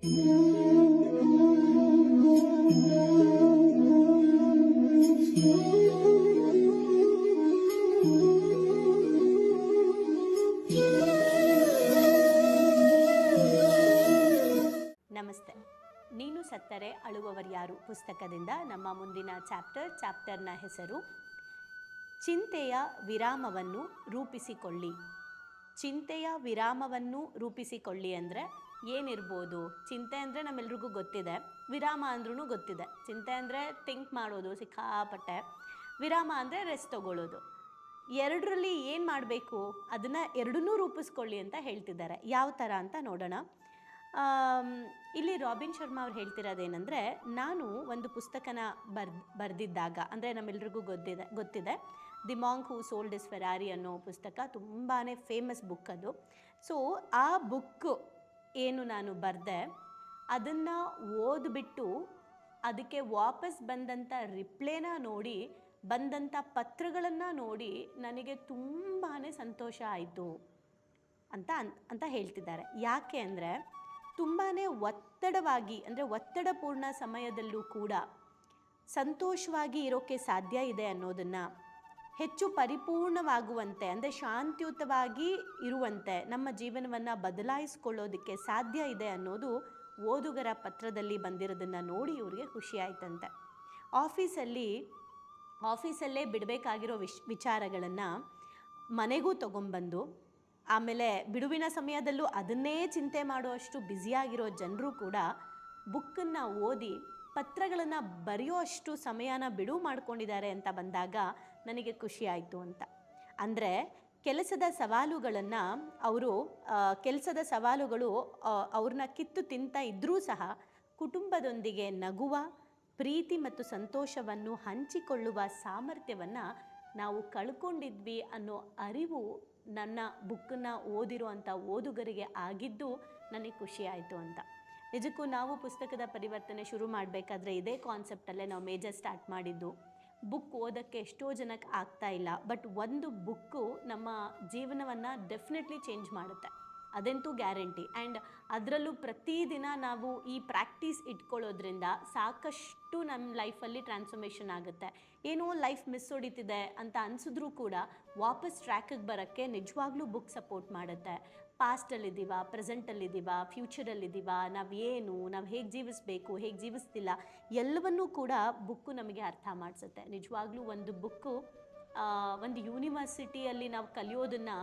ನಮಸ್ತೆ. ನೀನು ಸತ್ತರೆ ಅಳುವವರ್ಯಾರು ಪುಸ್ತಕದಿಂದ ನಮ್ಮ ಮುಂದಿನ ಚಾಪ್ಟರ್, ಚಾಪ್ಟರ್ನ ಹೆಸರು, ಚಿಂತೆಯ ವಿರಾಮವನ್ನು ರೂಪಿಸಿಕೊಳ್ಳಿ. ಚಿಂತೆಯ ವಿರಾಮವನ್ನು ರೂಪಿಸಿಕೊಳ್ಳಿ ಅಂದರೆ ಏನಿರ್ಬೋದು? ಚಿಂತೆ ಅಂದರೆ ನಮ್ಮೆಲ್ರಿಗೂ ಗೊತ್ತಿದೆ. ವಿರಾಮ ಅಂದ್ರೂ ಗೊತ್ತಿದೆ. ಚಿಂತೆ ಅಂದರೆ ಥಿಂಕ್ ಮಾಡೋದು, ಸಿಕ್ಕಾಪಟ್ಟೆ. ವಿರಾಮ ಅಂದರೆ ರೆಸ್ಟ್ ತಗೊಳ್ಳೋದು. ಎರಡರಲ್ಲಿ ಏನು ಮಾಡಬೇಕು? ಅದನ್ನು ಎರಡನ್ನೂ ರೂಪಿಸ್ಕೊಳ್ಳಿ ಅಂತ ಹೇಳ್ತಿದ್ದಾರೆ. ಯಾವ ಥರ ಅಂತ ನೋಡೋಣ. ಇಲ್ಲಿ ರಾಬಿನ್ ಶರ್ಮಾ ಅವ್ರು ಹೇಳ್ತಿರೋದೇನೆಂದರೆ, ನಾನು ಒಂದು ಪುಸ್ತಕನ ಬರ್ ಬರೆದಿದ್ದಾಗ, ಅಂದರೆ ನಮ್ಮೆಲ್ರಿಗೂ ಗೊತ್ತಿದೆ ಗೊತ್ತಿದೆ. The monk who sold his Ferrari ಅನ್ನೋ ಪುಸ್ತಕ ತುಂಬಾ ಫೇಮಸ್ ಬುಕ್ ಅದು. ಸೊ ಆ ಬುಕ್ಕು ಏನು ನಾನು ಬರೆದೆ, ಅದನ್ನು ಓದ್ಬಿಟ್ಟು ಅದಕ್ಕೆ ವಾಪಸ್ ಬಂದಂಥ ರಿಪ್ಲೇನ ನೋಡಿ ಬಂದಂಥ ಪತ್ರಗಳನ್ನು ನೋಡಿ ನನಗೆ ತುಂಬಾ ಸಂತೋಷ ಆಯಿತು ಅಂತ ಅಂತ ಹೇಳ್ತಿದ್ದಾರೆ. ಯಾಕೆ ಅಂದರೆ ತುಂಬಾ ಒತ್ತಡವಾಗಿ, ಅಂದರೆ ಒತ್ತಡಪೂರ್ಣ ಸಮಯದಲ್ಲೂ ಕೂಡ ಸಂತೋಷವಾಗಿ ಇರೋಕ್ಕೆ ಸಾಧ್ಯ ಇದೆ ಅನ್ನೋದನ್ನು ಹೆಚ್ಚು ಪರಿಪೂರ್ಣವಾಗುವಂತೆ, ಅಂದರೆ ಶಾಂತಿಯುತವಾಗಿ ಇರುವಂತೆ ನಮ್ಮ ಜೀವನವನ್ನು ಬದಲಾಯಿಸ್ಕೊಳ್ಳೋದಕ್ಕೆ ಸಾಧ್ಯ ಇದೆ ಅನ್ನೋದು ಓದುಗರ ಪತ್ರದಲ್ಲಿ ಬಂದಿರೋದನ್ನು ನೋಡಿ ಇವರಿಗೆ ಖುಷಿಯಾಯ್ತಂತೆ ಆಫೀಸಲ್ಲಿ, ಆಫೀಸಲ್ಲೇ ಬಿಡಬೇಕಾಗಿರೋ ವಿಶ್, ವಿಚಾರಗಳನ್ನು ಮನೆಗೂ ತಗೊಂಬಂದು ಆಮೇಲೆ ಬಿಡುವಿನ ಸಮಯದಲ್ಲೂ ಅದನ್ನೇ ಚಿಂತೆ ಮಾಡುವಷ್ಟು ಬ್ಯುಸಿಯಾಗಿರೋ ಜನರು ಕೂಡ ಬುಕ್ಕನ್ನು ಓದಿ ಪತ್ರಗಳನ್ನು ಬರೆಯುವಷ್ಟು ಸಮಯನ ಬಿಡುವು ಮಾಡ್ಕೊಂಡಿದ್ದಾರೆ ಅಂತ ಬಂದಾಗ ನನಗೆ ಖುಷಿಯಾಯಿತು ಅಂತ. ಅಂದರೆ ಕೆಲಸದ ಸವಾಲುಗಳನ್ನು ಅವರು ಕೆಲಸದ ಸವಾಲುಗಳು ಅವ್ರನ್ನ ಕಿತ್ತು ತಿಂತ ಇದ್ದರೂ ಸಹ ಕುಟುಂಬದೊಂದಿಗೆ ನಗುವ, ಪ್ರೀತಿ ಮತ್ತು ಸಂತೋಷವನ್ನು ಹಂಚಿಕೊಳ್ಳುವ ಸಾಮರ್ಥ್ಯವನ್ನು ನಾವು ಕಳ್ಕೊಂಡಿದ್ವಿ ಅನ್ನೋ ಅರಿವು ನನ್ನ ಬುಕ್ಕನ್ನು ಓದಿರುವಂಥ ಓದುಗರಿಗೆ ಆಗಿದ್ದು ನನಗೆ ಖುಷಿಯಾಯಿತು ಅಂತ. ನಿಜಕ್ಕೂ ನಾವು ಪುಸ್ತಕದ ಪರಿವರ್ತನೆ ಶುರು ಮಾಡಬೇಕಾದ್ರೆ ಇದೇ ಕಾನ್ಸೆಪ್ಟಲ್ಲೇ ನಾವು ಮೇಜರ್ ಸ್ಟಾರ್ಟ್ ಮಾಡಿದ್ದು. ಬುಕ್ ಓದೋಕ್ಕೆ ಎಷ್ಟೋ ಜನಕ್ಕೆ ಆಗ್ತಾ ಇಲ್ಲ. ಬಟ್ ಒಂದು ಬುಕ್ಕು ನಮ್ಮ ಜೀವನವನ್ನು ಡೆಫಿನೆಟ್ಲಿ ಚೇಂಜ್ ಮಾಡುತ್ತೆ. ಅದಂತೂ ಗ್ಯಾರಂಟಿ. ಆ್ಯಂಡ್ ಅದರಲ್ಲೂ ಪ್ರತಿದಿನ ನಾವು ಈ ಪ್ರಾಕ್ಟೀಸ್ ಇಟ್ಕೊಳ್ಳೋದ್ರಿಂದ ಸಾಕಷ್ಟು ನಮ್ಮ ಲೈಫಲ್ಲಿ ಟ್ರಾನ್ಸ್ಫರ್ಮೇಷನ್ ಆಗುತ್ತೆ. ಏನೋ ಲೈಫ್ ಮಿಸ್ ಹೊಡಿತಿದೆ ಅಂತ ಅನಿಸಿದ್ರೂ ಕೂಡ ವಾಪಸ್ ಟ್ರ್ಯಾಕಿಗೆ ಬರೋಕ್ಕೆ ನಿಜವಾಗ್ಲೂ ಬುಕ್ ಸಪೋರ್ಟ್ ಮಾಡುತ್ತೆ. ಪಾಸ್ಟಲ್ಲಿದ್ದೀವ, ಪ್ರೆಸೆಂಟಲ್ಲಿದ್ದೀವ, ಫ್ಯೂಚರಲ್ಲಿದ್ದೀವ ನಾವು ಏನು ನಾವು ಹೇಗೆ ಜೀವಿಸಬೇಕು, ಹೇಗೆ ಜೀವಿಸ್ತಿಲ್ಲ, ಎಲ್ಲವನ್ನೂ ಕೂಡ ಬುಕ್ಕು ನಮಗೆ ಅರ್ಥ ಮಾಡಿಸುತ್ತೆ. ನಿಜವಾಗ್ಲೂ ಒಂದು ಬುಕ್ಕು ಒಂದು ಯೂನಿವರ್ಸಿಟಿಯಲ್ಲಿ ನಾವು ಕಲಿಯೋದನ್ನು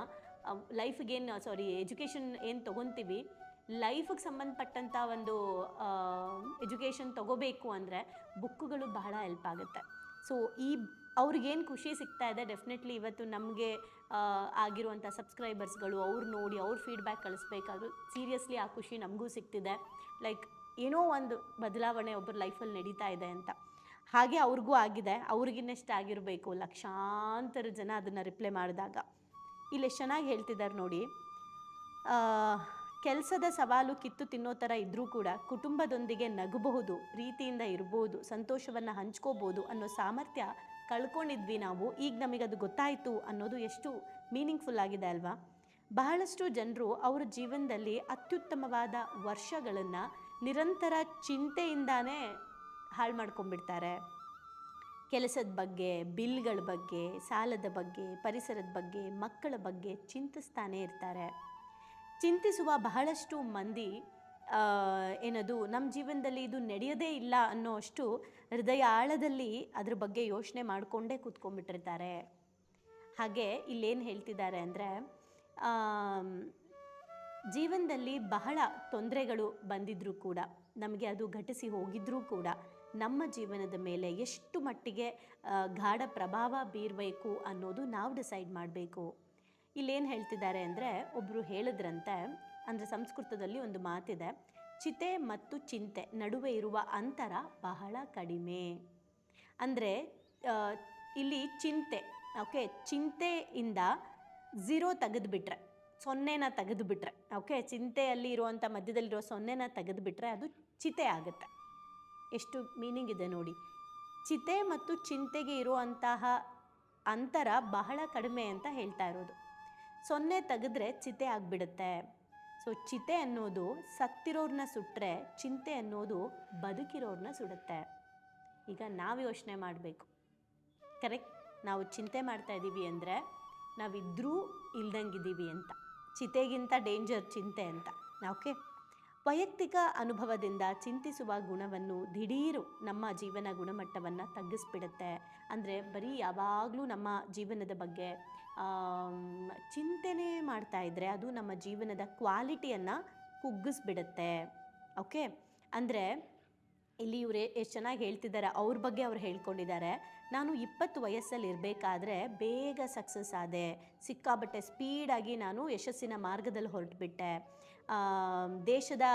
ಲೈಫ್ಗೇನು, ಸಾರಿ, ಎಜುಕೇಷನ್ ಏನು ತೊಗೊತೀವಿ, ಲೈಫಿಗೆ ಸಂಬಂಧಪಟ್ಟಂಥ ಒಂದು ಎಜುಕೇಷನ್ ತೊಗೋಬೇಕು ಅಂದರೆ ಬುಕ್ಕುಗಳು ಬಹಳ ಹೆಲ್ಪ್ ಆಗುತ್ತೆ. ಸೊ, ಈ ಅವ್ರಿಗೇನು ಖುಷಿ ಸಿಗ್ತಾ ಇದೆ ಡೆಫಿನೆಟ್ಲಿ ಇವತ್ತು ನಮಗೆ ಆಗಿರುವಂಥ ಸಬ್ಸ್ಕ್ರೈಬರ್ಸ್ಗಳು ಅವ್ರು ನೋಡಿ, ಅವ್ರ ಫೀಡ್ಬ್ಯಾಕ್ ಕಳಿಸ್ಬೇಕಾದ್ರು ಸೀರಿಯಸ್ಲಿ ಆ ಖುಷಿ ನಮಗೂ ಸಿಗ್ತಿದೆ. ಲೈಕ್ ಏನೋ ಒಂದು ಬದಲಾವಣೆ ಒಬ್ಬರ ಲೈಫಲ್ಲಿ ನಡೀತಾ ಇದೆ ಅಂತ. ಹಾಗೆ ಅವ್ರಿಗೂ ಆಗಿದೆ, ಅವ್ರಿಗಿನ್ನಷ್ಟು ಆಗಿರಬೇಕು, ಲಕ್ಷಾಂತರ ಜನ ಅದನ್ನು ರಿಪ್ಲೈ ಮಾಡಿದಾಗ. ಇಲ್ಲಿ ಎಷ್ಟು ಚೆನ್ನಾಗಿ ಹೇಳ್ತಿದ್ದಾರೆ ನೋಡಿ ಕೆಲಸದ ಸವಾಲು ಕಿತ್ತು ತಿನ್ನೋ ಥರ ಇದ್ದರೂ ಕೂಡ ಕುಟುಂಬದೊಂದಿಗೆ ನಗಬಹುದು ಪ್ರೀತಿಯಿಂದ ಇರ್ಬೋದು, ಸಂತೋಷವನ್ನು ಹಂಚ್ಕೋಬೋದು ಅನ್ನೋ ಸಾಮರ್ಥ್ಯ ಕಳ್ಕೊಂಡಿದ್ವಿ ನಾವು, ಈಗ ನಮಗದು ಗೊತ್ತಾಯಿತು ಅನ್ನೋದು ಎಷ್ಟು ಮೀನಿಂಗ್ಫುಲ್ ಆಗಿದೆ ಅಲ್ವಾ? ಬಹಳಷ್ಟು ಜನರು ಅವರ ಜೀವನದಲ್ಲಿ ಅತ್ಯುತ್ತಮವಾದ ವರ್ಷಗಳನ್ನು ನಿರಂತರ ಚಿಂತೆಯಿಂದಾನೇ ಹಾಳು ಮಾಡ್ಕೊಂಡ್ಬಿಡ್ತಾರೆ. ಕೆಲಸದ ಬಗ್ಗೆ, ಬಿಲ್ಗಳ ಬಗ್ಗೆ, ಸಾಲದ ಬಗ್ಗೆ, ಪರಿಸರದ ಬಗ್ಗೆ, ಮಕ್ಕಳ ಬಗ್ಗೆ ಚಿಂತಿಸ್ತಾನೇ ಇರ್ತಾರೆ. ಚಿಂತಿಸುವ ಬಹಳಷ್ಟು ಮಂದಿ ಏನದು ನಮ್ಮ ಜೀವನದಲ್ಲಿ ಇದು ನಡೆಯೋದೇ ಇಲ್ಲ ಅನ್ನೋ ಅಷ್ಟು ಹೃದಯ ಆಳದಲ್ಲಿ ಅದ್ರ ಬಗ್ಗೆ ಯೋಚನೆ ಮಾಡಿಕೊಂಡೇ ಕೂತ್ಕೊಂಡ್ಬಿಟ್ಟಿರ್ತಾರೆ. ಹಾಗೆ ಇಲ್ಲೇನು ಹೇಳ್ತಿದ್ದಾರೆ ಅಂದರೆ ಜೀವನದಲ್ಲಿ ಬಹಳ ತೊಂದರೆಗಳು ಬಂದಿದ್ರೂ ಕೂಡ, ನಮಗೆ ಅದು ಘಟಿಸಿ ಹೋಗಿದ್ರೂ ಕೂಡ, ನಮ್ಮ ಜೀವನದ ಮೇಲೆ ಎಷ್ಟು ಮಟ್ಟಿಗೆ ಗಾಢ ಪ್ರಭಾವ ಬೀರಬೇಕು ಅನ್ನೋದು ನಾವು ಡಿಸೈಡ್ ಮಾಡಬೇಕು. ಇಲ್ಲೇನು ಹೇಳ್ತಿದ್ದಾರೆ ಅಂದರೆ ಒಬ್ಬರು ಹೇಳಿದ್ರಂತೆ ಅಂದರೆ ಸಂಸ್ಕೃತದಲ್ಲಿ ಒಂದು ಮಾತಿದೆ, ಚಿತೆ ಮತ್ತು ಚಿಂತೆ ನಡುವೆ ಇರುವ ಅಂತರ ಬಹಳ ಕಡಿಮೆ. ಅಂದರೆ ಇಲ್ಲಿ ಚಿಂತೆ, ಓಕೆ, ಚಿಂತೆಯಿಂದ ಝೀರೋ ತೆಗೆದುಬಿಟ್ರೆ, ಸೊನ್ನೆನ ತೆಗೆದುಬಿಟ್ರೆ, ಓಕೆ, ಚಿಂತೆಯಲ್ಲಿ ಇರುವಂಥ ಮಧ್ಯದಲ್ಲಿರೋ ಸೊನ್ನೆನ ತೆಗೆದುಬಿಟ್ರೆ ಅದು ಚಿತೆ ಆಗುತ್ತೆ. ಎಷ್ಟು ಮೀನಿಂಗ್ ಇದೆ ನೋಡಿ. ಚಿತೆ ಮತ್ತು ಚಿಂತೆಗೆ ಇರುವಂತಹ ಅಂತರ ಬಹಳ ಕಡಿಮೆ ಅಂತ ಹೇಳ್ತಾ ಇರೋದು. ಸೊನ್ನೆ ತೆಗೆದ್ರೆ ಚಿತೆ ಆಗಿಬಿಡುತ್ತೆ. ಸೊ ಚಿತೆ ಅನ್ನೋದು ಸತ್ತಿರೋರ್ನ ಸುಟ್ಟರೆ ಚಿಂತೆ ಅನ್ನೋದು ಬದುಕಿರೋರ್ನ ಸುಡುತ್ತೆ. ಈಗ ನಾವು ಯೋಚನೆ ಮಾಡಬೇಕು. ಕರೆಕ್ಟ್ ನಾವು ಚಿಂತೆ ಮಾಡ್ತಾ ಇದ್ದೀವಿ ಅಂದರೆ ನಾವಿದ್ರೂ ಇಲ್ದಂಗಿದ್ದೀವಿ ಅಂತ. ಚಿತೆಗಿಂತ ಡೇಂಜರ್ ಚಿಂತೆ ಅಂತ. ಓಕೆ ವೈಯಕ್ತಿಕ ಅನುಭವದಿಂದ ಚಿಂತಿಸುವ ಗುಣವನ್ನು ದಿಢೀರು ನಮ್ಮ ಜೀವನ ಗುಣಮಟ್ಟವನ್ನು ತಗ್ಗಿಸ್ಬಿಡುತ್ತೆ. ಅಂದರೆ ಬರೀ ಯಾವಾಗಲೂ ನಮ್ಮ ಜೀವನದ ಬಗ್ಗೆ ಚಿಂತೆನೇ ಮಾಡ್ತಾ ಇದ್ದರೆ ಅದು ನಮ್ಮ ಜೀವನದ ಕ್ವಾಲಿಟಿಯನ್ನು ಕುಗ್ಗಿಸ್ಬಿಡುತ್ತೆ. ಓಕೆ? ಅಂದರೆ ಇಲ್ಲಿ ಇವ್ರು ಎಷ್ಟು ಚೆನ್ನಾಗಿ ಹೇಳ್ತಿದ್ದಾರೆ, ಅವ್ರ ಬಗ್ಗೆ ಅವ್ರು ಹೇಳ್ಕೊಂಡಿದ್ದಾರೆ. ನಾನು ಇಪ್ಪತ್ತು ವಯಸ್ಸಲ್ಲಿ ಇರಬೇಕಾದ್ರೆ ಬೇಗ ಸಕ್ಸಸ್ ಆದೆ. ಸಿಕ್ಕಾಬಟ್ಟೆ ಸ್ಪೀಡಾಗಿ ನಾನು ಯಶಸ್ಸಿನ ಮಾರ್ಗದಲ್ಲಿ ಹೊರಟುಬಿಟ್ಟೆ. ದೇಶದ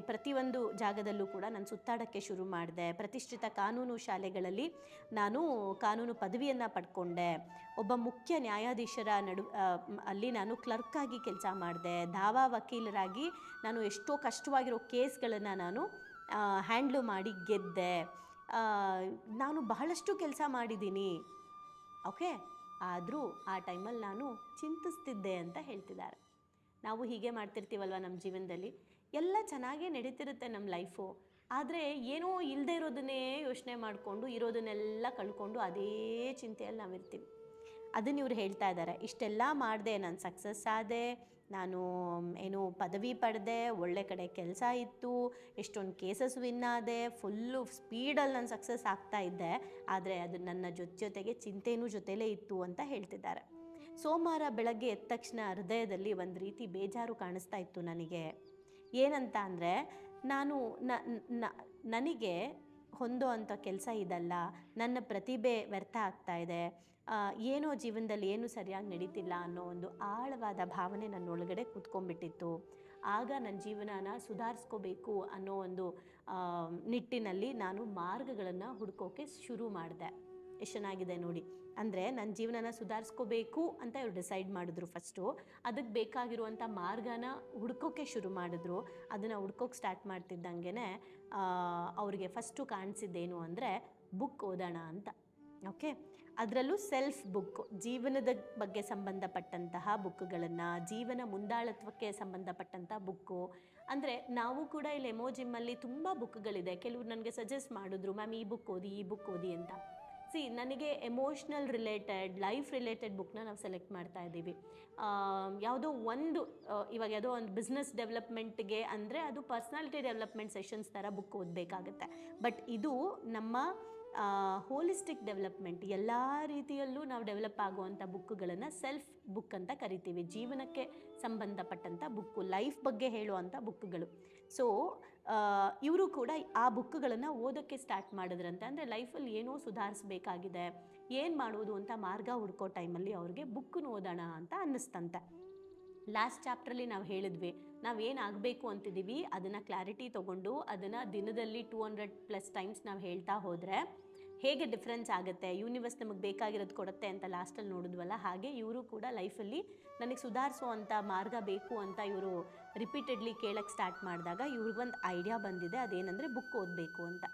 ಪ್ರತಿಯೊಂದು ಜಾಗದಲ್ಲೂ ಕೂಡ ನಾನು ಸುತ್ತಾಡೋಕ್ಕೆ ಶುರು ಮಾಡಿದೆ. ಪ್ರತಿಷ್ಠಿತ ಕಾನೂನು ಶಾಲೆಗಳಲ್ಲಿ ನಾನು ಕಾನೂನು ಪದವಿಯನ್ನು ಪಡ್ಕೊಂಡೆ. ಒಬ್ಬ ಮುಖ್ಯ ನ್ಯಾಯಾಧೀಶರ ನಡು ಅಲ್ಲಿ ನಾನು ಕ್ಲರ್ಕಾಗಿ ಕೆಲಸ ಮಾಡಿದೆ. ದಾವಾ ವಕೀಲರಾಗಿ ನಾನು ಎಷ್ಟೋ ಕಷ್ಟವಾಗಿರೋ ಕೇಸ್ಗಳನ್ನು ನಾನು ಹ್ಯಾಂಡ್ಲು ಮಾಡಿ ಗೆದ್ದೆ. ನಾನು ಬಹಳಷ್ಟು ಕೆಲಸ ಮಾಡಿದ್ದೀನಿ. ಓಕೆ? ಆದರೂ ಆ ಟೈಮಲ್ಲಿ ನಾನು ಚಿಂತಿಸ್ತಿದ್ದೆ ಅಂತ ಹೇಳ್ತಿದ್ದಾರೆ. ನಾವು ಹೀಗೆ ಮಾಡ್ತಿರ್ತೀವಲ್ವ ನಮ್ಮ ಜೀವನದಲ್ಲಿ? ಎಲ್ಲ ಚೆನ್ನಾಗೇ ನಡೀತಿರುತ್ತೆ ನಮ್ಮ ಲೈಫು. ಆದರೆ ಏನೋ ಇಲ್ಲದೆ ಇರೋದನ್ನೇ ಯೋಚನೆ ಮಾಡಿಕೊಂಡು ಇರೋದನ್ನೆಲ್ಲ ಕಳ್ಕೊಂಡು ಅದೇ ಚಿಂತೆಯಲ್ಲಿ ನಾವಿರ್ತೀವಿ. ಅದನ್ನು ಇವ್ರು ಹೇಳ್ತಾ ಇದ್ದಾರೆ. ಇಷ್ಟೆಲ್ಲ ಮಾಡಿದೆ, ನಾನು ಸಕ್ಸಸ್ ಆದೆ ನಾನು ಏನು ಪದವಿ ಪಡೆದೆ, ಒಳ್ಳೆ ಕಡೆ ಕೆಲಸ ಇತ್ತು, ಎಷ್ಟೊಂದು ಕೇಸಸ್ ವಿನ್ ಆದೆ ಫುಲ್ಲು ಸ್ಪೀಡಲ್ಲಿ ನಾನು ಸಕ್ಸಸ್ ಆಗ್ತಾ ಇದ್ದೆ, ಆದರೆ ಅದು ನನ್ನ ಜೊತೆ ಜೊತೆಗೆ ಚಿಂತೆನೂ ಜೊತೆಲೇ ಇತ್ತು ಅಂತ ಹೇಳ್ತಿದ್ದಾರೆ. ಸೋಮವಾರ ಬೆಳಗ್ಗೆ ಎದ್ದ ತಕ್ಷಣ ಹೃದಯದಲ್ಲಿ ಒಂದು ರೀತಿ ಬೇಜಾರು ಕಾಣಿಸ್ತಾ ಇತ್ತು ನನಗೆ. ಏನಂತ ಅಂದರೆ, ನಾನು ನನಗೆ ಹೊಂದೋ ಅಂಥ ಕೆಲಸ ಇದಲ್ಲ, ನನ್ನ ಪ್ರತಿಭೆ ವ್ಯರ್ಥ ಆಗ್ತಾ ಇದೆ ಏನೋ ಜೀವನದಲ್ಲಿ ಏನು ಸರಿಯಾಗಿ ನಡೀತಿಲ್ಲ ಅನ್ನೋ ಒಂದು ಆಳವಾದ ಭಾವನೆ ನನ್ನ ಒಳಗಡೆ ಕೂತ್ಕೊಂಡ್ಬಿಟ್ಟಿತ್ತು. ಆಗ ನನ್ನ ಜೀವನನ ಸುಧಾರಿಸ್ಕೋಬೇಕು ಅನ್ನೋ ಒಂದು ನಿಟ್ಟಿನಲ್ಲಿ ನಾನು ಮಾರ್ಗಗಳನ್ನು ಹುಡ್ಕೋಕೆ ಶುರು ಮಾಡಿದೆ. ಎಷ್ಟು ಚೆನ್ನಾಗಿದೆ ನೋಡಿ. ಅಂದರೆ ನನ್ನ ಜೀವನನ ಸುಧಾರಿಸ್ಕೋಬೇಕು ಅಂತ ಇವ್ರು ಡಿಸೈಡ್ ಮಾಡಿದ್ರು ಫಸ್ಟು. ಅದಕ್ಕೆ ಬೇಕಾಗಿರುವಂಥ ಮಾರ್ಗನ ಹುಡ್ಕೋಕೆ ಶುರು ಮಾಡಿದ್ರು. ಅದನ್ನು ಹುಡ್ಕೋಕೆ ಸ್ಟಾರ್ಟ್ ಮಾಡ್ತಿದ್ದಂಗೆ ಅವರಿಗೆ ಫಸ್ಟು ಕಾಣಿಸಿದ್ದೇನು ಅಂದರೆ, ಬುಕ್ ಓದೋಣ ಅಂತ. ಓಕೆ? ಅದರಲ್ಲೂ ಸೆಲ್ಫ್ ಬುಕ್ ಜೀವನದ ಬಗ್ಗೆ ಸಂಬಂಧಪಟ್ಟಂತಹ ಬುಕ್ಗಳನ್ನು, ಜೀವನ ಮುಂದಾಳತ್ವಕ್ಕೆ ಸಂಬಂಧಪಟ್ಟಂಥ ಬುಕ್ಕು ಅಂದರೆ ನಾವು ಕೂಡ ಇಲ್ಲಿ ಎಮೋಜಿಮ್ಮಲ್ಲಿ ತುಂಬ ಬುಕ್ಗಳಿದೆ. ಕೆಲವರು ನನಗೆ ಸಜೆಸ್ಟ್ ಮಾಡಿದ್ರು, ಮ್ಯಾಮ್, ಈ ಬುಕ್ ಓದಿ, ಈ ಬುಕ್ ಓದಿ ಅಂತ. ಸಿ ನನಗೆ ಎಮೋಷ್ನಲ್ ರಿಲೇಟೆಡ್ ಲೈಫ್ ರಿಲೇಟೆಡ್ ಬುಕ್ನ ನಾವು ಸೆಲೆಕ್ಟ್ ಮಾಡ್ತಾ ಇದ್ದೀವಿ. ಯಾವುದೋ ಒಂದು ಇವಾಗ ಯಾವುದೋ ಒಂದು ಬಿಸ್ನೆಸ್ ಡೆವಲಪ್ಮೆಂಟ್ಗೆ ಅಂದರೆ ಅದು ಪರ್ಸ್ನಾಲಿಟಿ ಡೆವಲಪ್ಮೆಂಟ್ ಸೆಷನ್ಸ್ ಥರ ಬುಕ್ ಓದಬೇಕಾಗುತ್ತೆ. ಬಟ್ ಇದು ನಮ್ಮ ಹೋಲಿಸ್ಟಿಕ್ ಡೆವಲಪ್ಮೆಂಟ್ ಎಲ್ಲ ರೀತಿಯಲ್ಲೂ ನಾವು ಡೆವಲಪ್ ಆಗುವಂಥ ಬುಕ್ಗಳನ್ನು ಸೆಲ್ಫ್ ಬುಕ್ ಅಂತ ಕರಿತೀವಿ. ಜೀವನಕ್ಕೆ ಸಂಬಂಧಪಟ್ಟಂಥ ಬುಕ್ಕು ಲೈಫ್ ಬಗ್ಗೆ ಹೇಳುವಂಥ ಬುಕ್ಗಳು ಸೊ ಇವರು ಕೂಡ ಆ ಬುಕ್ಗಳನ್ನು ಓದೋಕ್ಕೆ ಸ್ಟಾರ್ಟ್ ಮಾಡಿದ್ರಂತೆ. ಅಂದರೆ ಲೈಫಲ್ಲಿ ಏನೋ ಸುಧಾರಿಸಬೇಕಾಗಿದೆ, ಏನು ಮಾಡೋದು ಅಂತ ಮಾರ್ಗ ಹುಡ್ಕೋ ಟೈಮಲ್ಲಿ ಅವ್ರಿಗೆ ಬುಕ್ಕನ್ನು ಓದೋಣ ಅಂತ ಅನ್ನಿಸ್ತಂತೆ. ಲಾಸ್ಟ್ ಚಾಪ್ಟ್ರಲ್ಲಿ ನಾವು ಹೇಳಿದ್ವಿ, ನಾವು ಏನು ಆಗಬೇಕು ಅಂತಿದ್ದೀವಿ ಅದನ್ನು ಕ್ಲಾರಿಟಿ ತೊಗೊಂಡು, ಅದನ್ನು ದಿನದಲ್ಲಿ ಟೂ ಹಂಡ್ರೆಡ್ ಪ್ಲಸ್ ಟೈಮ್ಸ್ ನಾವು ಹೇಳ್ತಾ ಹೋದರೆ ಹೇಗೆ ಡಿಫ್ರೆನ್ಸ್ ಆಗುತ್ತೆ? ಯೂನಿವರ್ಸ್ ನಮಗೆ ಬೇಕಾಗಿರೋದು ಕೊಡುತ್ತೆ ಅಂತ ಲಾಸ್ಟಲ್ಲಿ ನೋಡಿದ್ವಲ್ಲ? ಹಾಗೆ ಇವರು ಕೂಡ ಲೈಫಲ್ಲಿ ನನಗೆ ಸುಧಾರಿಸುವಂಥ ಮಾರ್ಗ ಬೇಕು ಅಂತ ಇವರು ರಿಪೀಟೆಡ್ಲಿ ಕೇಳಕ್ಕೆ ಸ್ಟಾರ್ಟ್ ಮಾಡಿದಾಗ ಇವ್ರಿಗೊಂದು ಐಡಿಯಾ ಬಂದಿದೆ. ಅದೇನೆಂದರೆ ಬುಕ್ ಓದಬೇಕು ಅಂತ.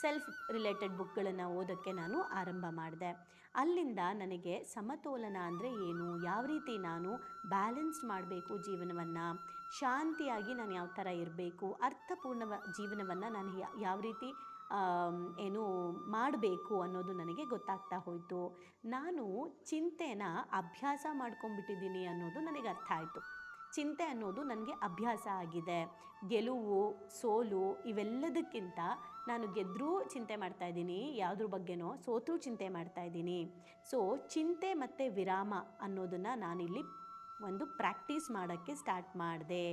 ಸೆಲ್ಫ್ ರಿಲೇಟೆಡ್ ಬುಕ್ಗಳನ್ನು ಓದೋಕ್ಕೆ ನಾನು ಆರಂಭ ಮಾಡಿದೆ. ಅಲ್ಲಿಂದ ನನಗೆ ಸಮತೋಲನ ಅಂದರೆ ಏನು? ಯಾವ ರೀತಿ ನಾನು ಬ್ಯಾಲೆನ್ಸ್ಡ್ ಮಾಡಬೇಕು ಜೀವನವನ್ನು? ಶಾಂತಿಯಾಗಿ ನಾನು ಯಾವ ಥರ ಇರಬೇಕು? ಅರ್ಥಪೂರ್ಣ ಜೀವನವನ್ನು ನಾನು ಯಾವ ರೀತಿ ಏನು ಮಾಡಬೇಕು ಅನ್ನೋದು ನನಗೆ ಗೊತ್ತಾಗ್ತಾ ಹೋಯಿತು. ನಾನು ಚಿಂತೆನ ಅಭ್ಯಾಸ ಮಾಡ್ಕೊಂಡ್ಬಿಟ್ಟಿದ್ದೀನಿ ಅನ್ನೋದು ನನಗೆ ಅರ್ಥ ಆಯಿತು. ಚಿಂತೆ ಅನ್ನೋದು ನನಗೆ ಅಭ್ಯಾಸ ಆಗಿದೆ. ಗೆಲುವು, ಸೋಲು ಇವೆಲ್ಲದಕ್ಕಿಂತ ನಾನು ಗೆದ್ದರೂ ಚಿಂತೆ ಮಾಡ್ತಾ ಇದ್ದೀನಿ. ಯಾವುದ್ರ ಬಗ್ಗೆನೋ ಸೋತರೂ ಚಿಂತೆ ಮಾಡ್ತಾ ಇದ್ದೀನಿ. ಸೊ ಚಿಂತೆ ಮತ್ತು ವಿರಾಮ ಅನ್ನೋದನ್ನು ನಾನಿಲ್ಲಿ ಒಂದು ಪ್ರಾಕ್ಟೀಸ್ ಮಾಡೋಕ್ಕೆ ಸ್ಟಾರ್ಟ್ ಮಾಡಿದೆ.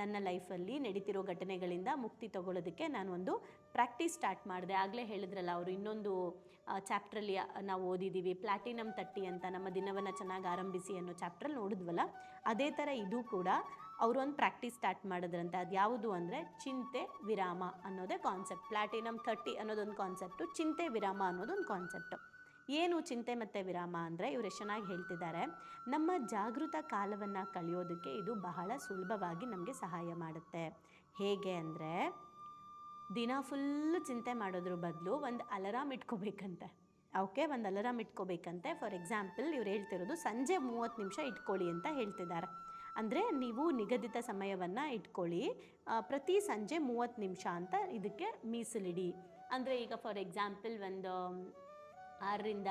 ನನ್ನ ಲೈಫಲ್ಲಿ ನಡೀತಿರೋ ಘಟನೆಗಳಿಂದ ಮುಕ್ತಿ ತಗೊಳ್ಳೋದಕ್ಕೆ ನಾನು ಒಂದು ಪ್ರಾಕ್ಟೀಸ್ ಸ್ಟಾರ್ಟ್ ಮಾಡಿದೆ. ಆಗಲೇ ಹೇಳಿದ್ರಲ್ಲ ಅವರು, ಇನ್ನೊಂದು ಚಾಪ್ಟ್ರಲ್ಲಿ ನಾವು ಓದಿದ್ದೀವಿ ಪ್ಲಾಟಿನಮ್ ತಟ್ಟಿ ಅಂತ ನಮ್ಮ ದಿನವನ್ನು ಚೆನ್ನಾಗಿ ಆರಂಭಿಸಿ ಅನ್ನೋ ಚಾಪ್ಟ್ರಲ್ಲಿ ನೋಡಿದ್ವಲ್ಲ, ಅದೇ ಥರ ಇದು ಕೂಡ ಅವರು ಒಂದು ಪ್ರಾಕ್ಟೀಸ್ ಸ್ಟಾರ್ಟ್ ಮಾಡಿದ್ರಂತೆ. ಅದು ಯಾವುದು ಅಂದರೆ ಚಿಂತೆ, ವಿರಾಮ ಅನ್ನೋದೇ ಕಾನ್ಸೆಪ್ಟ್ ಪ್ಲಾಟಿನಮ್ ಥರ್ಟಿ ಅನ್ನೋದೊಂದು ಕಾನ್ಸೆಪ್ಟು ಚಿಂತೆ, ವಿರಾಮ ಅನ್ನೋದೊಂದು ಕಾನ್ಸೆಪ್ಟು ಏನು ಚಿಂತೆ ಮತ್ತು ವಿರಾಮ ಅಂದರೆ ಇವರು ಚೆನ್ನಾಗಿ ಹೇಳ್ತಿದ್ದಾರೆ, ನಮ್ಮ ಜಾಗೃತ ಕಾಲವನ್ನು ಕಳೆಯೋದಕ್ಕೆ ಇದು ಬಹಳ ಸುಲಭವಾಗಿ ನಮಗೆ ಸಹಾಯ ಮಾಡುತ್ತೆ. ಹೇಗೆ ಅಂದರೆ, ದಿನ ಫುಲ್ಲು ಚಿಂತೆ ಮಾಡೋದ್ರ ಬದಲು ಒಂದು ಅಲರಾಮ್ ಇಟ್ಕೋಬೇಕಂತೆ. ಓಕೆ ಒಂದು ಅಲರಾಮ್ ಇಟ್ಕೋಬೇಕಂತೆ. ಫಾರ್ ಎಕ್ಸಾಂಪಲ್ ಇವ್ರು ಹೇಳ್ತಿರೋದು ಸಂಜೆ ಮೂವತ್ತು ನಿಮಿಷ ಇಟ್ಕೊಳ್ಳಿ ಅಂತ ಹೇಳ್ತಿದ್ದಾರೆ. ಅಂದರೆ ನೀವು ನಿಗದಿತ ಸಮಯವನ್ನು ಇಟ್ಕೊಳ್ಳಿ ಪ್ರತಿ ಸಂಜೆ ಮೂವತ್ತು ನಿಮಿಷ ಅಂತ ಇದಕ್ಕೆ ಮೀಸಲಿಡಿ. ಅಂದರೆ ಈಗ ಫಾರ್ ಎಕ್ಸಾಂಪಲ್ ಒಂದು ಆರರಿಂದ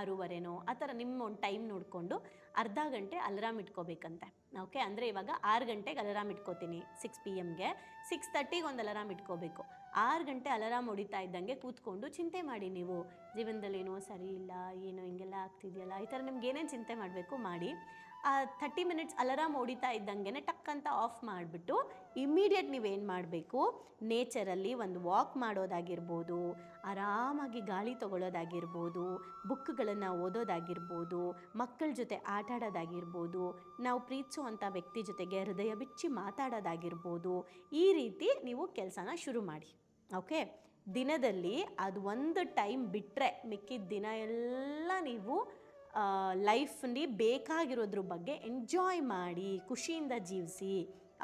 ಆರೂವರೆನೋ, ಆ ಥರ ನಿಮ್ಮ ಒಂದು ಟೈಮ್ ನೋಡಿಕೊಂಡು ಅರ್ಧ ಗಂಟೆ ಅಲರಾಮ್ ಇಟ್ಕೋಬೇಕಂತೆ. ಓಕೆ, ಅಂದರೆ ಇವಾಗ ಆರು ಗಂಟೆಗೆ ಅಲರಾಮ್ ಇಟ್ಕೋತೀನಿ ಸಿಕ್ಸ್ ಪಿ ಎಮ್ಗೆ ಸಿಕ್ಸ್ ತರ್ಟಿಗೆ ಒಂದು ಅಲರಾಮ್ ಇಟ್ಕೋಬೇಕು. ಆರು ಗಂಟೆ ಅಲರಾಮ್ ಹೊಡಿತಾ ಇದ್ದಂಗೆ ಕೂತ್ಕೊಂಡು ಚಿಂತೆ ಮಾಡಿ ನೀವು. ಜೀವನದಲ್ಲಿ ಏನೋ ಸರಿ ಇಲ್ಲ, ಏನೋ ಹಿಂಗೆಲ್ಲ ಆಗ್ತಿದೆಯಲ್ಲ, ಈ ಥರ ನಿಮ್ಗೆ ಏನೇನು ಚಿಂತೆ ಮಾಡಬೇಕು ಮಾಡಿ. ಥರ್ಟಿ ಮಿನಿಟ್ಸ್ ಅಲರಾಮ್ ಹೊಡಿತಾ ಇದ್ದಂಗೆ ಟಕ್ ಅಂತ ಆಫ್ ಮಾಡಿಬಿಟ್ಟು ಇಮ್ಮಿಡಿಯೇಟ್ ನೀವೇನು ಮಾಡಬೇಕು? ನೇಚರಲ್ಲಿ ಒಂದು ವಾಕ್ ಮಾಡೋದಾಗಿರ್ಬೋದು, ಆರಾಮಾಗಿ ಗಾಳಿ ತಗೊಳ್ಳೋದಾಗಿರ್ಬೋದು ಬುಕ್ಗಳನ್ನು ಓದೋದಾಗಿರ್ಬೋದು, ಮಕ್ಕಳ ಜೊತೆ ಆಟ ಆಡೋದಾಗಿರ್ಬೋದು, ನಾವು ಪ್ರೀತಿಸುವಂಥ ವ್ಯಕ್ತಿ ಜೊತೆಗೆ ಹೃದಯ ಬಿಚ್ಚಿ ಮಾತಾಡೋದಾಗಿರ್ಬೋದು, ಈ ರೀತಿ ನೀವು ಕೆಲಸನ ಶುರು ಮಾಡಿ ಓಕೆ ದಿನದಲ್ಲಿ ಅದು ಒಂದು ಟೈಮ್ ಬಿಟ್ಟರೆ ಮಿಕ್ಕಿದ ದಿನ ಎಲ್ಲ ನೀವು ಲೈಫ್ನಲ್ಲಿ ಬೇಕಾಗಿರೋದ್ರ ಬಗ್ಗೆ ಎಂಜಾಯ್ ಮಾಡಿ, ಖುಷಿಯಿಂದ ಜೀವಿಸಿ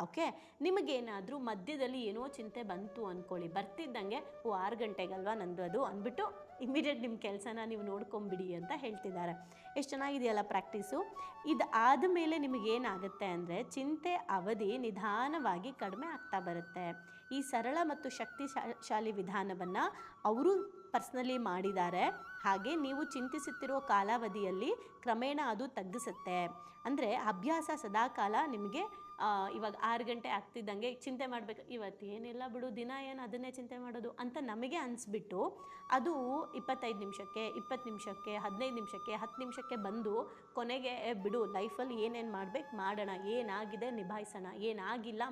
ಓಕೆ ನಿಮಗೇನಾದರೂ ಮಧ್ಯದಲ್ಲಿ ಏನೋ ಚಿಂತೆ ಬಂತು ಅಂದ್ಕೊಳ್ಳಿ ಬರ್ತಿದ್ದಂಗೆ, ಓ, ಆರು ಗಂಟೆಗಲ್ವಾ ನಂದು ಅದು ಅಂದ್ಬಿಟ್ಟು ಇಮಿಡಿಯೇಟ್ ನಿಮ್ಮ ಕೆಲಸನ ನೀವು ನೋಡ್ಕೊಂಬಿಡಿ ಅಂತ ಹೇಳ್ತಿದ್ದಾರೆ. ಎಷ್ಟು ಚೆನ್ನಾಗಿದೆಯಲ್ಲ ಪ್ರಾಕ್ಟೀಸು ಇದು ಆದಮೇಲೆ ನಿಮಗೇನಾಗುತ್ತೆ ಅಂದರೆ ಚಿಂತೆ, ಅವಧಿ ನಿಧಾನವಾಗಿ ಕಡಿಮೆ ಆಗ್ತಾ ಬರುತ್ತೆ. ಈ ಸರಳ ಮತ್ತು ಶಕ್ತಿಶಾಲಿ ವಿಧಾನವನ್ನು ಅವರು ಪರ್ಸ್ನಲಿ ಮಾಡಿದ್ದಾರೆ. ಹಾಗೆ ನೀವು ಚಿಂತಿಸುತ್ತಿರೋ ಕಾಲಾವಧಿಯಲ್ಲಿ ಕ್ರಮೇಣ ಅದು ತಗ್ಗಿಸುತ್ತೆ. ಅಂದರೆ ಅಭ್ಯಾಸ ಸದಾಕಾಲ ನಿಮಗೆ ಇವಾಗ ಆರು ಗಂಟೆ ಆಗ್ತಿದ್ದಂಗೆ ಚಿಂತೆ ಮಾಡಬೇಕು ಇವತ್ತು ಏನಿಲ್ಲ ಬಿಡು ದಿನ ಏನು ಅದನ್ನೇ ಚಿಂತೆ ಮಾಡೋದು ಅಂತ ನಮಗೆ ಅನಿಸ್ಬಿಟ್ಟು ಅದು ಇಪ್ಪತ್ತೈದು ನಿಮಿಷಕ್ಕೆ ಇಪ್ಪತ್ತು ನಿಮಿಷಕ್ಕೆ ಹದಿನೈದು ನಿಮಿಷಕ್ಕೆ ಹತ್ತು ನಿಮಿಷಕ್ಕೆ ಬಂದು ಕೊನೆಗೆ "ಏ, ಬಿಡು ಲೈಫಲ್ಲಿ ಏನೇನು ಮಾಡ್ಬೇಕು ಮಾಡೋಣ ಏನಾಗಿದೆ ನಿಭಾಯಿಸೋಣ ಏನಾಗಿಲ್ಲ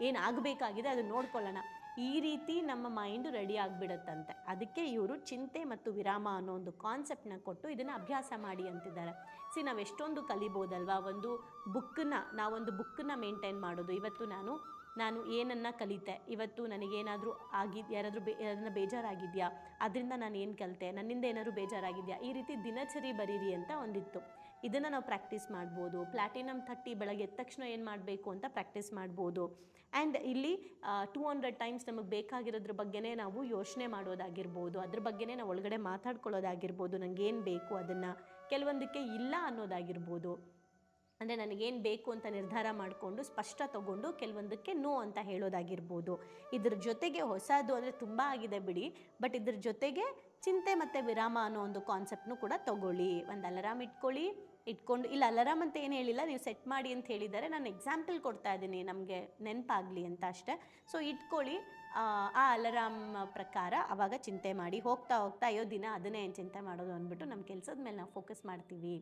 ಏನಾಗಬೇಕಾಗಿದೆ ಅದನ್ನ ನೋಡ್ಕೊಳ್ಳೋಣ. ಈ ರೀತಿ ನಮ್ಮ ಮೈಂಡು ರೆಡಿ ಆಗಿಬಿಡುತ್ತಂತೆ. ಅದಕ್ಕೆ ಇವರು ಚಿಂತೆ ಮತ್ತು ವಿರಾಮ ಅನ್ನೋ ಒಂದು ಕಾನ್ಸೆಪ್ಟನ್ನ ಕೊಟ್ಟು ಇದನ್ನು ಅಭ್ಯಾಸ ಮಾಡಿ ಅಂತಿದ್ದಾರೆ. ಸಿ, ನಾವು ಎಷ್ಟೊಂದು ಕಲಿಬೋದಲ್ವಾ? ಒಂದು ಬುಕ್ಕನ್ನ ನಾವೊಂದು ಬುಕ್ಕನ್ನ ಮೇಂಟೈನ್ ಮಾಡೋದು. ಇವತ್ತು ನಾನು ನಾನು ಏನನ್ನು ಕಲಿತೆ? ಇವತ್ತು ನನಗೇನಾದರೂ ಆಗಿದ್ದು ಯಾರಾದರೂ ಬೇ, ಯಾರನ್ನ ಬೇಜಾರಾಗಿದೆಯಾ? ಅದರಿಂದ ನಾನು ಏನು ಕಲಿತೆ? ನನ್ನಿಂದ ಏನಾದರೂ ಬೇಜಾರಾಗಿದೆಯಾ? ಈ ರೀತಿ ದಿನಚರಿ ಬರೀರಿ ಅಂತ ಒಂದಿತ್ತು. ಇದನ್ನು ನಾವು ಪ್ರಾಕ್ಟೀಸ್ ಮಾಡ್ಬೋದು. ಪ್ಲಾಟಿನಮ್ ಥರ್ಟಿ ಬೆಳಗ್ಗೆ ಎದ್ದ ತಕ್ಷಣ ಏನು ಮಾಡಬೇಕು ಅಂತ ಪ್ರಾಕ್ಟೀಸ್ ಮಾಡ್ಬೋದು. ಆ್ಯಂಡ್ ಇಲ್ಲಿ ಟೂ ಹಂಡ್ರೆಡ್ ಟೈಮ್ಸ್ ನಮಗೆ ಬೇಕಾಗಿರೋದ್ರ ಬಗ್ಗೆನೇ ನಾವು ಯೋಚನೆ ಮಾಡೋದಾಗಿರ್ಬೋದು. ಅದ್ರ ಬಗ್ಗೆನೇ ನಾವು ಒಳಗಡೆ ಮಾತಾಡ್ಕೊಳ್ಳೋದಾಗಿರ್ಬೋದು. ನನಗೆ ಏನು ಬೇಕು ಅದನ್ನು. ಕೆಲವೊಂದಕ್ಕೆ ಇಲ್ಲ ಅನ್ನೋದಾಗಿರ್ಬೋದು. ಅಂದರೆ ನನಗೇನು ಬೇಕು ಅಂತ ನಿರ್ಧಾರ ಮಾಡಿಕೊಂಡು ಸ್ಪಷ್ಟ ತಗೊಂಡು ಕೆಲವೊಂದಕ್ಕೆ ನೋ ಅಂತ ಹೇಳೋದಾಗಿರ್ಬೋದು. ಇದ್ರ ಜೊತೆಗೆ ಹೊಸದು ಅಂದರೆ ತುಂಬ ಆಗಿದೆ ಬಿಡಿ. ಬಟ್ ಇದ್ರ ಜೊತೆಗೆ ಚಿಂತೆ ಮತ್ತು ವಿರಾಮ ಅನ್ನೋ ಒಂದು ಕಾನ್ಸೆಪ್ಟ್ನು ಕೂಡ ತಗೊಳ್ಳಿ. ಒಂದು ಅಲರಾಮ್ ಇಟ್ಕೊಳ್ಳಿ. ಇಟ್ಕೊಂಡು, ಇಲ್ಲ ಅಲಾರಾಮ್ ಅಂತ ಏನು ಹೇಳಿಲ್ಲ, ನೀವು ಸೆಟ್ ಮಾಡಿ ಅಂತ ಹೇಳಿದ್ದಾರೆ. ನಾನು ಎಕ್ಸಾಂಪಲ್ ಕೊಡ್ತಾ ಇದ್ದೀನಿ, ನಮಗೆ ನೆನಪಾಗಲಿ ಅಂತ ಅಷ್ಟೇ. ಸೊ ಇಟ್ಕೊಳ್ಳಿ. ಆ ಅಲರಾಮ್ ಪ್ರಕಾರ ಆವಾಗ ಚಿಂತೆ ಮಾಡಿ ಹೋಗ್ತಾ ಹೋಗ್ತಾ, ಅಯ್ಯೋ ದಿನ ಅದನ್ನೇ ಏನು ಚಿಂತೆ ಮಾಡೋದು ಅಂದ್ಬಿಟ್ಟು ನಮ್ಮ ಕೆಲಸದ ಮೇಲೆ ನಾವು ಫೋಕಸ್ ಮಾಡ್ತೀವಿ.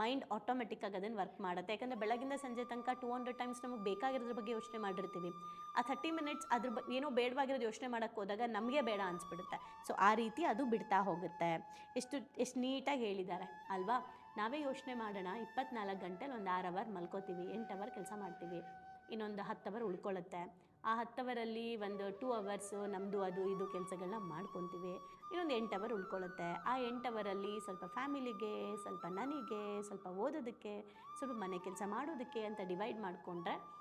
ಮೈಂಡ್ ಆಟೋಮೆಟಿಕ್ಕಾಗಿ ಅದನ್ನು ವರ್ಕ್ ಮಾಡುತ್ತೆ. ಯಾಕಂದರೆ ಬೆಳಗಿಂದ ಸಂಜೆ ತನಕ ಟೂ ಹಂಡ್ರೆಡ್ ಟೈಮ್ಸ್ ನಮಗೆ ಬೇಕಾಗಿರೋದ್ರ ಬಗ್ಗೆ ಯೋಚನೆ ಮಾಡಿರ್ತೀವಿ. ಆ ಥರ್ಟಿ ಮಿನಿಟ್ಸ್ ಅದ್ರ ಬ, ಏನೋ ಬೇಡವಾಗಿರೋದು ಯೋಚನೆ ಮಾಡೋಕ್ಕೆ ಹೋದಾಗ ನಮಗೆ ಬೇಡ ಅನಿಸ್ಬಿಡುತ್ತೆ. ಸೊ ಆ ರೀತಿ ಅದು ಬಿಡ್ತಾ ಹೋಗುತ್ತೆ. ಎಷ್ಟು ಎಷ್ಟು ನೀಟಾಗಿ ಹೇಳಿದ್ದಾರೆ ಅಲ್ವಾ? ನಾವೇ ಯೋಚನೆ ಮಾಡೋಣ, ಇಪ್ಪತ್ನಾಲ್ಕು ಗಂಟೆಲಿ ಒಂದು ಆರು ಅವರ್ ಮಲ್ಕೋತೀವಿ, ಎಂಟು ಅವರ್ ಕೆಲಸ ಮಾಡ್ತೀವಿ. ಇನ್ನೊಂದು ಹತ್ತು ಅವರ್ ಉಳ್ಕೊಳ್ಳುತ್ತೆ ಆ ಹತ್ತು ಅವರಲ್ಲಿ ಒಂದು ಟೂ ಅವರ್ಸು ನಮ್ಮದು ಅದು ಇದು ಕೆಲಸಗಳನ್ನ ಮಾಡ್ಕೊತೀವಿ. ಇನ್ನೊಂದು ಎಂಟು ಅವರ್ ಉಳ್ಕೊಳ್ಳುತ್ತೆ ಆ ಎಂಟು ಅವರಲ್ಲಿ ಸ್ವಲ್ಪ ಫ್ಯಾಮಿಲಿಗೆ, ಸ್ವಲ್ಪ ನನಗೆ, ಸ್ವಲ್ಪ ಓದೋದಕ್ಕೆ, ಸ್ವಲ್ಪ ಮನೆ ಕೆಲಸ ಮಾಡೋದಕ್ಕೆ ಅಂತ ಡಿವೈಡ್ ಮಾಡಿಕೊಂಡ್ರೆ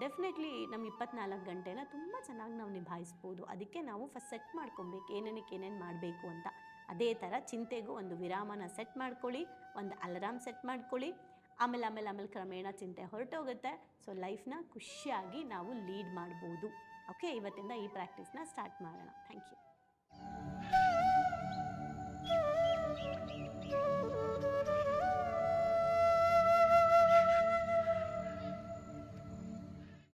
ಡೆಫಿನೆಟ್ಲಿ ನಮ್ಮ ಇಪ್ಪತ್ನಾಲ್ಕು ಗಂಟೆನ ತುಂಬ ಚೆನ್ನಾಗಿ ನಾವು ನಿಭಾಯಿಸ್ಬೋದು. ಅದಕ್ಕೆ ನಾವು ಫಸ್ಟ್ ಸೆಟ್ ಮಾಡ್ಕೊಬೇಕು. ಏನೇನಕ್ಕೆ ಏನೇನು ಮಾಡಬೇಕು ಅಂತ. ಅದೇ ಥರ ಚಿಂತೆಗೂ ಒಂದು ವಿರಾಮನ ಸೆಟ್ ಮಾಡ್ಕೊಳ್ಳಿ. ಒಂದು ಅಲರಾಮ್ ಸೆಟ್ ಮಾಡ್ಕೊಳ್ಳಿ. ಆಮೇಲೆ ಆಮೇಲೆ ಆಮೇಲೆ ಕ್ರಮೇಣ ಚಿಂತೆ ಹೊರಟೋಗುತ್ತೆ. ಸೊ ಲೈಫ್ನ ಖುಷಿಯಾಗಿ ನಾವು ಲೀಡ್ ಮಾಡ್ಬೋದು. ಓಕೆ ಇವತ್ತಿಂದ ಈ ಪ್ರಾಕ್ಟೀಸ್ನ ಸ್ಟಾರ್ಟ್ ಮಾಡೋಣ. Thank you